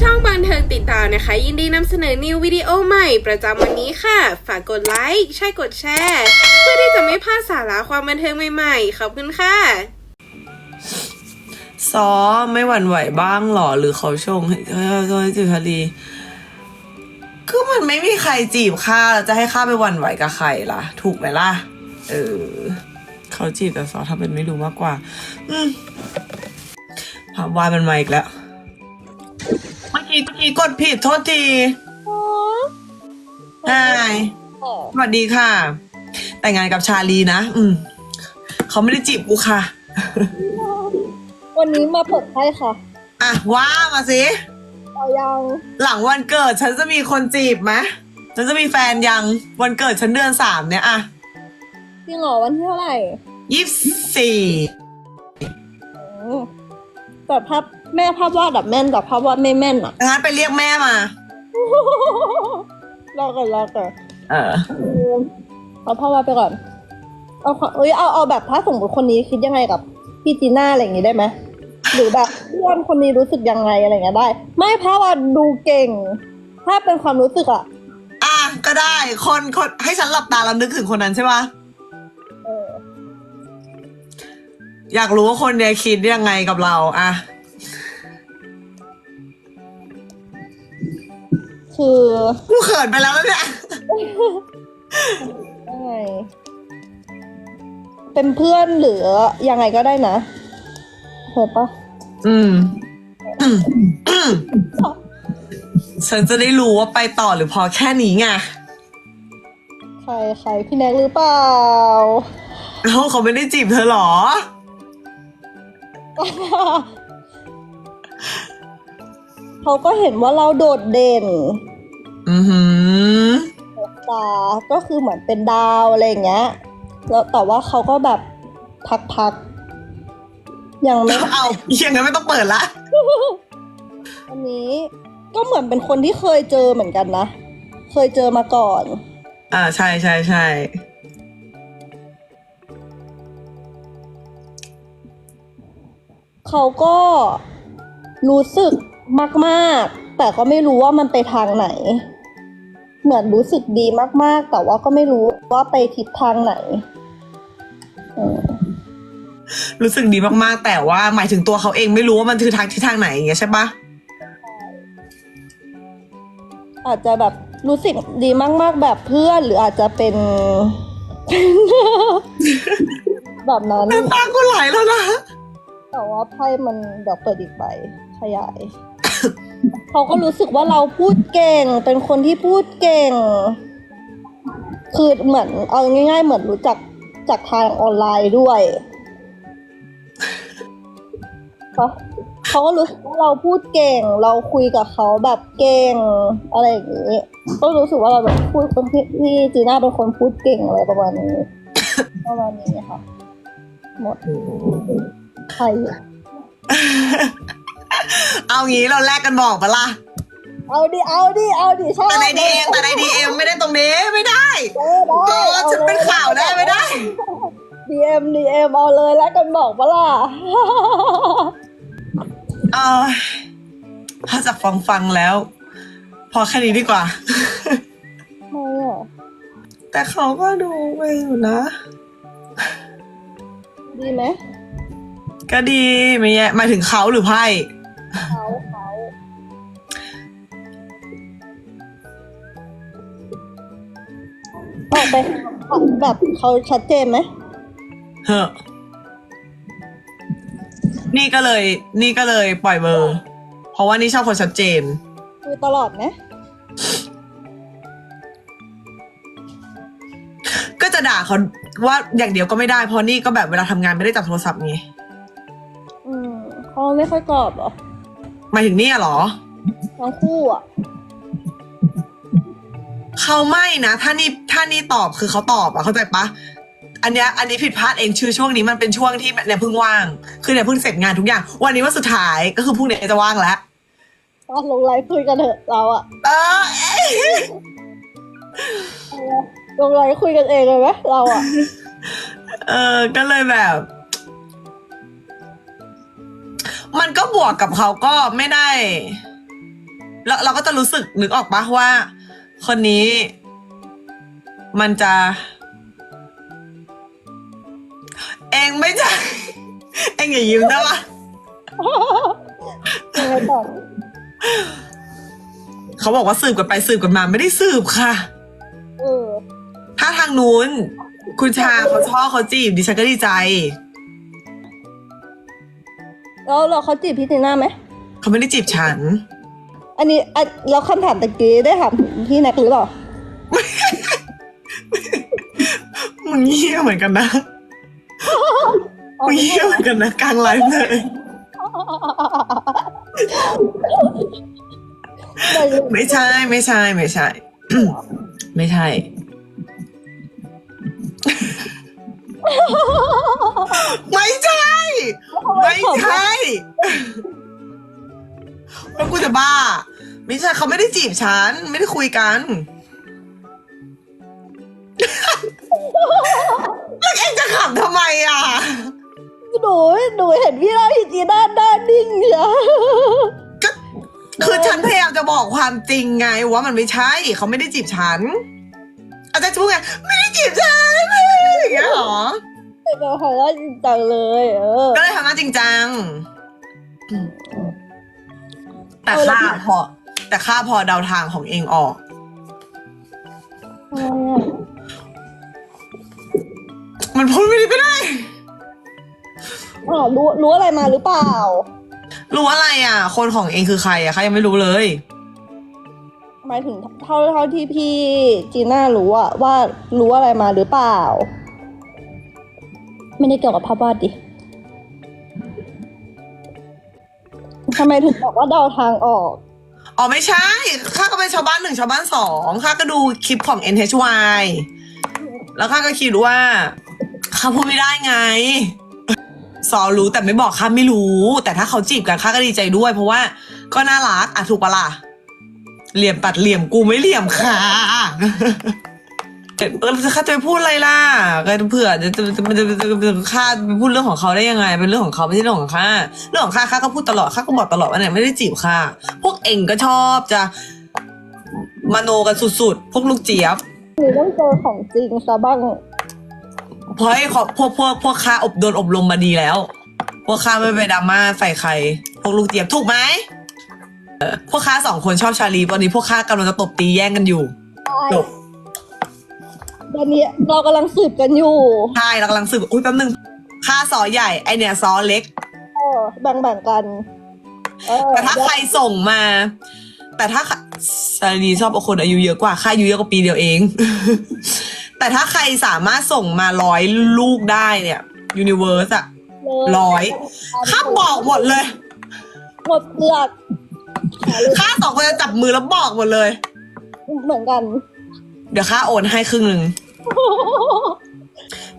ช่องบันเทิงติดตามนะคะ ยินดีนำเสนอนิววิดีโอใหม่ประจำวันนี้ค่ะ ฝากกดไลค์ใช่กดแชร์ เพื่อที่จะไม่พลาดสาระความบันเทิงใหม่ๆ ขอบคุณค่ะซอไม่หวั่นไหวบ้างหรอ หรือเขาชงให้ให้ให้จิตทลีคือมันไม่มีใครจีบข้าแล้วจะให้ข้าไปหวั่นไหวกับใครล่ะ ถูกไหมล่ะ เออ เขาจีบแต่ซอทำเป็นไม่รู้มากกว่า อืมภาพวาดมันมาอีกแล้ว เมื่อกี้เมื่อกี้กดผิดโทษทีไฮสวัสดีค่ะ แต่งงานกับชาลีนะ อืม เขาไม่ได้จีบกูค่ะ วันนี้มาเปิดไพ่ค่ะอะว่ามาสิเอายังหลังวันเกิดฉันจะมีคนจีบไหมฉันจะมีแฟนยัง วันเกิดฉันเดือนสามเนี่ยอะ จริงเหรอวันที่เท่าไหร่ยี่สี่อืมแต่ภาพแม่ภาพวาดแบบแม่นแต่ภาพวาดไม่แม่นอะงั้นไปเรียกแม่มา รอก่อนรอก่อนเอออืมเอาภาพวาดไปก่อน เอาความเอ้ยเอาเอาแบบถ้าสมมติคนนี้คิดยังไงกับพี่จีน่าอะไรอย่างงี้ได้ไหมหรือแบบเพื่อนคนนี้รู้สึกยังไงอะไรอย่างเงี้ยได้ ไม่ภาพวาดดูเก่ง ถ้าเป็นความรู้สึกอะอะก็ได้ คนคนให้ฉันหลับตาแล้วนึกถึงคนนั้นใช่ปะ อยากรู้ว่าคนเนี้ยคิดยังไงกับเราอะคือกูเขินไปแล้วนะเนี่ย ยังไงเป็นเพื่อนหรือยังไงก็ได้นะเห็นปะอืมอืมอืมฉันจะได้รู้ว่าไปต่อหรือพอแค่นี้ไงใครใครพี่แน็กหรือเปล่าเอ้าเขาไม่ได้จีบเธอเหรอ เขาก็เห็นว่าเราโดดเด่นอือหือตาก็คือเหมือนเป็นดาวอะไรอย่างเงี้ย แล้วแต่ว่าเขาก็แบบพักๆยังไม่เอาอย่างนั้นไม่ต้องเปิดละ อันนี้ก็เหมือนเป็นคนที่เคยเจอเหมือนกันนะ เคยเจอมาก่อน อ่าใช่ใช่ใช่ เขาก็รู้สึกมาก ๆ แต่ก็ไม่รู้ว่ามันไปทางไหน เหมือนรู้สึกดีมาก ๆ แต่ว่าก็ไม่รู้ว่าไปทิศทางไหนเออรู้สึกดีมากๆ แต่ว่าหมายถึงตัวเขาเองไม่รู้ว่ามันคือทางที่ทางไหนอย่างเงี้ยใช่ปะอาจจะแบบรู้สึกดีมาก ๆ แบบเพื่อนหรืออาจจะเป็น แบบนั้นน้ำตาก็ไหลแล้วนะ แต่ว่าไพ่มันเดี๋ยวเปิดอีกใบขยาย เขาก็รู้สึกว่าเราพูดเก่ง เป็นคนที่พูดเก่ง คือเหมือน เอาง่าย ๆ เหมือนรู้จักจากทางออนไลน์ด้วยเขาเขาก็รู้สึกว่าเราพูดเก่ง เราคุยกับเขาแบบเก่ง อะไรอย่างนี้ ก็รู้สึกว่าเราแบบพูดคนที่ที่จีน่าเป็นคนพูดเก่งอะไรประมาณนี้ ประมาณนี้ค่ะหมด ใครอยู่เอางี้เราแลกกันบอกปะล่ะเอาดิ เอาดิ เอาดิชอบแต่ในดีเอ็มแต่ในดีเอ็มไม่ได้ตรงนี้ไม่ได้เออได้เออฉันเป็นข่าวได้ไม่ได้ ดีเอ็มดีเอ็มเอาเลยแล้วกันบอกปะล่ะ เออถ้าจากฟังฟังๆแล้ว พอแค่นี้ดีกว่า ไม่อะแต่เขาก็ดูไปอยู่นะ ดีไหม ก็ดีไม่แย่หมายถึงเขาหรือไพ่เขาเขาออกไปแบบเขาชัดเจนไหมเฮ้อะนี่ก็เลย นี่ก็เลยปล่อยเบอร์ เพราะว่านี่ชอบคนชัดเจนคุยตลอดไหมก็จะด่าเขาว่าอย่างเดียวก็ไม่ได้เพราะนี่ก็แบบเวลาทำงานไม่ได้จับโทรศัพท์ไงอืม เขาไม่ค่อยตอบเหรอหมายถึงนี่อะเหรอ ทั้งคู่อะเขาไม่นะ ถ้านี่ถ้านี่ตอบคือเขาตอบอะเข้าใจปะอันเนี้ยอันนี้ผิดพลาดเองชื่อช่วงนี้มันเป็นช่วงที่เนี่ยเพิ่งว่าง คือเนี่ยเพิ่งเสร็จงานทุกอย่าง วันนี้วันสุดท้ายก็คือพรุ่งนี้จะว่างแล้วตอนลงไลฟ์คุยกันเถอะเราอะเออเอ้ยลงไลฟ์คุยกันเองเลยไหมเราอะเออก็เลยแบบ มันก็บวกกับเขาก็ไม่ได้แล้วเราก็จะรู้สึกนึกออกปะว่า คนนี้ มันจะ เองไม่ใช่เองอย่ายิ้มได้ปะยังไงต่อเขาบอกว่าสืบกันไปสืบกันมาไม่ได้สืบค่ะ เออ ถ้าทางนู้น คุณชาเขาชอบเขาจีบดิฉันก็ดีใจ แล้วเราเขาจีบพี่จีน่าไหม เขาไม่ได้จีบฉัน อันนี้อันเราคำถามตะกี้ได้ถามพี่แน็กหรือเปล่า มึงเยี่ยเหมือนกันนะอ๋อมึงเยี่ยเหมือนกันนะกลางไลฟ์เลยได้เลยไม่ใช่ไม่ใช่ไม่ใช่ ไม่ใช่ ไม่ใช่ ไม่ใช่แล้วกูจะบ้า ไม่ใช่เขาไม่ได้จีบฉัน ไม่ได้คุยกันแล้วเองจะขำทำไมอะ หนูหนูเห็นพี่ล่าพี่จีน่าหน้านิ่งเนี่ยก็คือฉันพยายามจะบอกความจริงไง ว่ามันไม่ใช่ เขาไม่ได้จีบฉัน อาจจะพูดไงไม่ได้จีบฉันอย่างเงี้ยเหรอเราหาว่าจริงจังเลย เออก็เลยทำหน้าจริงจัง แต่ค่าพอ แต่ค่าพอเดาทางของเองออกอะไรอะมันพูดไม่ได้ไม่ได้อ่ารู้รู้อะไรมาหรือเปล่า รู้อะไรอะ คนของเองคือใครอะคะยังไม่รู้เลย หมายถึงเท่าเท่าที่พี่จีน่ารู้อะว่ารู้อะไรมาหรือเปล่า ไม่ได้เกี่ยวกับภาพวาดดิทำไมถึงบอกว่าเดาทางออก อ๋อไม่ใช่ ข้าก็เป็นชาวบ้านหนึ่งชาวบ้านสองข้าก็ดูคลิปของ NHY แล้วข้าก็คิดว่าข้าพูดไม่ได้ไงซอรู้แต่ไม่บอกข้าไม่รู้ แต่ถ้าเขาจีบกันข้าก็ดีใจด้วย เพราะว่าก็น่ารักอะถูกปะล่ะ เหลี่ยมตัดเหลี่ยมกูไม่เหลี่ยมค่ะเออข้าจะไปพูดอะไรล่ะก็เผื่อจะจะจะจะจะจะข้าไปพูดเรื่องของเขาได้ยังไง เป็นเรื่องของเขาไม่ใช่เรื่องของข้าเรื่องของข้าข้าก็พูดตลอดข้าก็บอกตลอดว่าเนี่ยไม่ได้จีบข้าพวกเองก็ชอบจะมโนกันสุดๆ พวกลูกเจี๊ยบหนูต้องเจอของจริงซะบ้างเพราะไอ้พวกพวกพวกข้าอบโดนอบรมมาดีแล้ว พวกข้าไม่ไปดราม่าใส่ใคร พวกลูกเจี๊ยบถูกไหม พวกข้าสองคนชอบชาลีตอนนี้พวกข้ากำลังจะตบตีแย่งกันอยู่ใช่จบตอนนี้เรากำลังสืบกันอยู่ ใช่เรากำลังสืบอุ้ยแป๊บนึงค่าซอใหญ่ไอเนี่ยซอเล็กเออแบ่งๆกันเออแต่ถ้าใครส่งมา แต่ถ้าชาลีชอบคนอายุเยอะกว่าค่าอายุเยอะกว่าปีเดียวเอง แต่ถ้าใครสามารถส่งมาร้อยลูกได้เนี่ยยูนิเว r ร์สอะร้อยข้าบอกหมดเลย หมดเปลือกหาเลย ข้าสองคนจะจับมือแล้วบอกหมดเลย เหมือนกัน เดี๋ยวข้าโอนให้ครึ่งหนึ่ง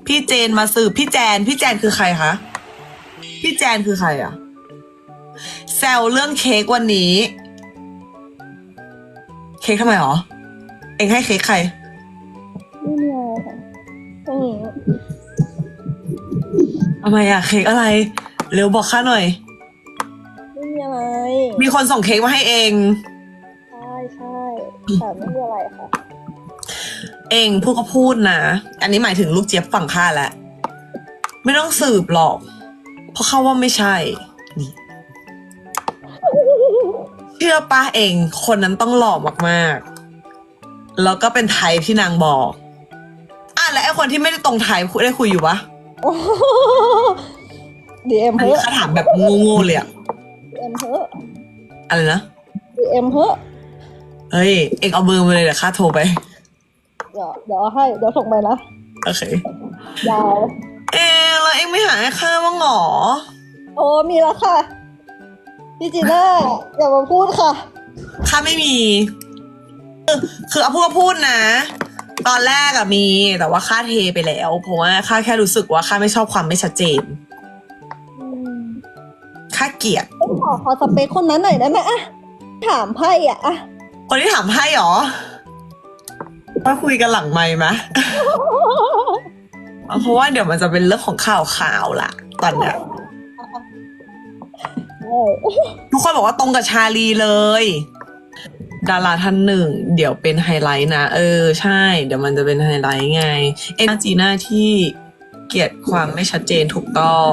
พี่เจนมาสืบพี่แจน พี่แจนคือใครคะ พี่แจนคือใครอะแซวเรื่องเค้กวันนี้ เค้กทำไมหรอ เองให้เค้กใคร ไม่มีอะไรค่ะไม่มีทำไมอะเค้กอะไร เร็วบอกข้าหน่อยไม่มีอะไร มีคนส่งเค้กมาให้เอง ใช่ใช่แต่ไม่มีอะไรค่ะ เองพูดก็พูดนะ อันนี้หมายถึงลูกเจี๊ยบฝั่งข้าแหละ ไม่ต้องสืบหรอก เพราะเข้าว่าไม่ใช่นี่เชื่อป้าเองคนนั้นต้องหล่อมากๆ แล้วก็เป็นไทยที่นางบอก อะแล้วไอ้คนที่ไม่ได้ตรงไทยคุยได้คุยอยู่ปะดีเอ็มอันเฮ้นี้ข้าถามแบบโง่ๆเลยอะ ดีเอ็มเฮ้ อะไรนะดีเอ็มเฮ้เฮ้ย เองเอาเบอร์มาเลยเดี๋ยวข้าโทรไป เดี๋ยวเดี๋ยวเอาให้เดี๋ยวส่งไปนะโอเค ยาวเองแล้วเองไม่หาให้ข้าบ้างหรอ โอ้มีแล้วค่ะพี่จีน่าอย่ามาพูดค่ะ ข้าไม่มี คือคือเอาพูดก็พูดนะ ตอนแรกอะมี แต่ว่าข้าเทไปแล้ว เพราะว่าข้าแค่รู้สึกว่าข้าไม่ชอบความไม่ชัดเจนข้าเกลียด ขอขอสเปคคนนั้นหน่อยได้ไหมอะถามไพ่อะอะคนที่ถามให้หรอมาคุยกันหลังไมค์ไหม เพราะว่าเดี๋ยวมันจะเป็นเรื่องของข่าวข่าวๆล่ะ ตอนเนี้ยใช่ทุกคนบอกว่าตรงกับชาลีเลย ดาราท่านหนึ่ง เดี๋ยวเป็นไฮไลท์นะ เออ ใช่ เดี๋ยวมันจะเป็นไฮไลท์ไง เอ็นจีน่าที่เกลียดความไม่ชัดเจนถูกต้อง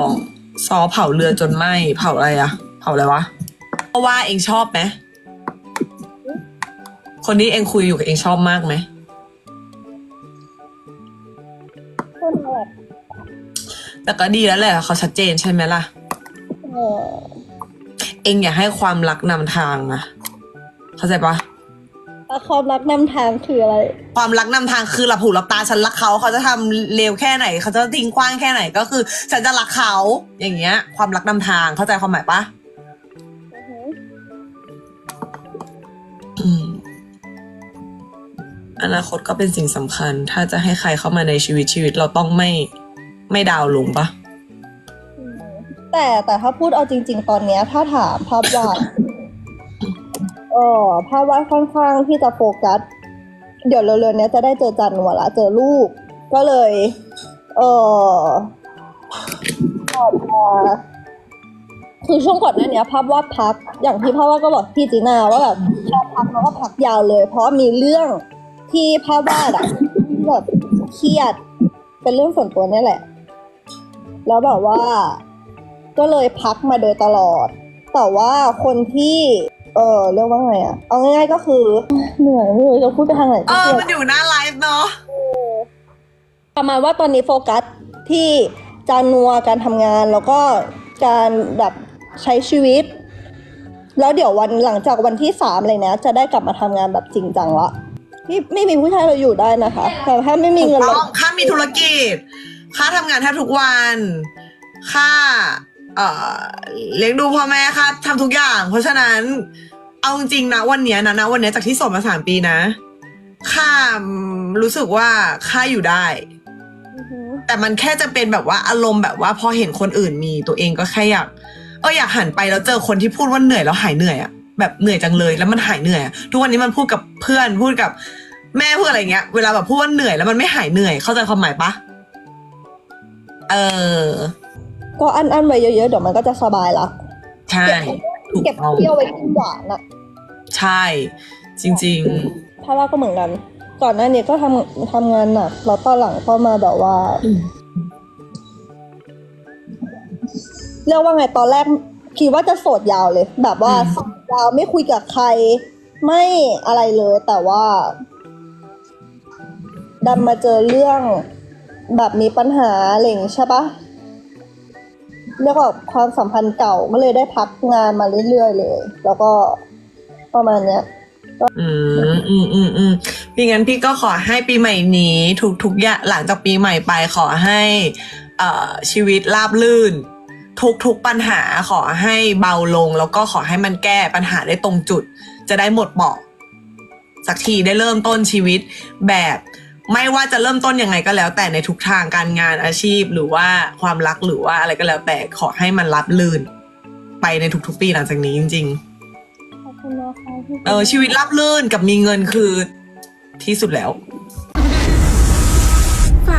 ซอเผาเรือจนไหมเผาอะไรอะ เผาอะไรวะเพราะว่าเองชอบไหมคนที่เองคุยอยู่กับเองชอบมากไหมคนแบบแต่ก็ดีแล้วแหละเขาชัดเจนใช่ไหมล่ะ เออเองอย่าให้ความรักนำทางนะเข้าใจปะแล้วความรักนำทางคืออะไร ความรักนำทางคือหลับหูหลับตาฉันรักเขาเขาจะทำเลวแค่ไหน เขาจะทิ้งกว้างแค่ไหนก็คือ ฉันจะรักเขาอย่างเงี้ย ความรักนำทางเข้าใจความหมายปะ อืมอนาคตก็เป็นสิ่งสำคัญ ถ้าจะให้ใครเข้ามาในชีวิตชีวิตเราต้องไม่ไม่ดาวน์ลงปะแต่แต่ถ้าพูดเอาจริง ๆ ตอนเนี้ย ถ้าถามภาพวาดเออภาพวาดค่อนข้างที่จะโฟกัส เดี๋ยวเร็วๆเนี้ยจะได้เจอจันหัวละเจอลูก ก็เลย เออออกมา คือช่วงก่อนหน้าเนี้ยภาพวาดพัก อย่างที่ภาพวาดก็บอกพี่จีน่าว่าแบบพอพักแล้วก็พักยาวเลย เพราะมีเรื่องที่ภาพวาดอะแบบเครียด เป็นเรื่องส่วนตัวเนี่ยแหละ แล้วแบบว่า ก็เลยพักมาโดยตลอด แต่ว่าคนที่ เออเรียกว่าไงอะเอาง่ายๆก็คือเหนื่อยไม่รู้จะพูดไปทางไหนเอก็อเกิมันอยู่หน้าไลฟ์เนาะ ประมาณว่าตอนนี้โฟกัสที่จานนัวการทำงานแล้วก็การแบบ ใช้ชีวิต แล้วเดี๋ยววันหลังจากวันที่สามอะไรเนี้ยจะได้กลับมาทำงานแบบจริงจังละไม่ไม่มีผู้ชายเราอยู่ได้นะคะ แต่ถ้าไม่มีเงินต้เราองค่ามีธุรกิจ ค่าทำงานแทบทุกวัน ค่า เอ่อ เลี้ยงดูพ่อแม่ค่าทำทุกอย่าง เพราะฉะนั้น เอาจริงๆนะวันเนี้ยนะนะวันเนี้ยจากที่โสดมาสามปีนะ ค่ารู้สึกว่าค่าอยู่ได้อือหือแต่มันแค่จะเป็นแบบว่าอารมณ์แบบว่าพอเห็นคนอื่นมีตัวเองก็แค่อยาก เอออยากหันไปแล้วเจอคนที่พูดว่าเหนื่อยแล้วหายเหนื่อยอะแบบเหนื่อยจังเลยแล้วมันหายเหนื่อยอะทุกวันนี้มันพูดกับเพื่อนพูดกับแม่พูดอะไรเงี้ย เวลาแบบพูดว่าเหนื่อยแล้วมันไม่หายเหนื่อยเข้าใจความหมายปะเออ ก็อันอันๆไว้เยอะๆ เดี๋ยวมันก็จะสบายละใช่ถูกเก็บต้องเที่ยวไว้กินหวานอะใช่ จริงถ้าว่าก็เหมือนกัน ก่อนหน้านี้ก็ทำทำงานหนักแล้วตอนหลังก็มาแบบว่า เรียกว่าไงตอนแรกคิดว่าจะโสดยาวเลย แบบว่าอืมโสดยาวไม่คุยกับใคร ไม่อะไรเลย แต่ว่าดันมาเจอเรื่องแบบมีปัญหาอะไรอย่างงี้ใช่ปะเรียกว่าความสัมพันธ์เก่าก็เลยได้พักงานมาเรื่อยๆเลย แล้วก็ประมาณเนี้ยๆอืมอืมอืมอืมพี่งั้นพี่ก็ขอให้ปีใหม่นี้ทุกทุกอย่างหลังจากปีใหม่ไปขอให้ เอ่อชีวิตราบลื่น ทุกทุกปัญหาขอให้เบาลง แล้วก็ขอให้มันแก้ปัญหาได้ตรงจุด จะได้หมดเบาะสักทีได้เริ่มต้นชีวิตแบบ ไม่ว่าจะเริ่มต้นยังไงก็แล้ว แต่ในทุกทางการงานอาชีพ หรือว่าความรักหรือว่าอะไรก็แล้วแต่ขอให้มันรับลื่น ไปในทุกๆปีหลังจากนี้จริงขอบคุณนะคะที่ๆเออชีวิตรับลื่นกับมีเงินคือที่สุดแล้วฝ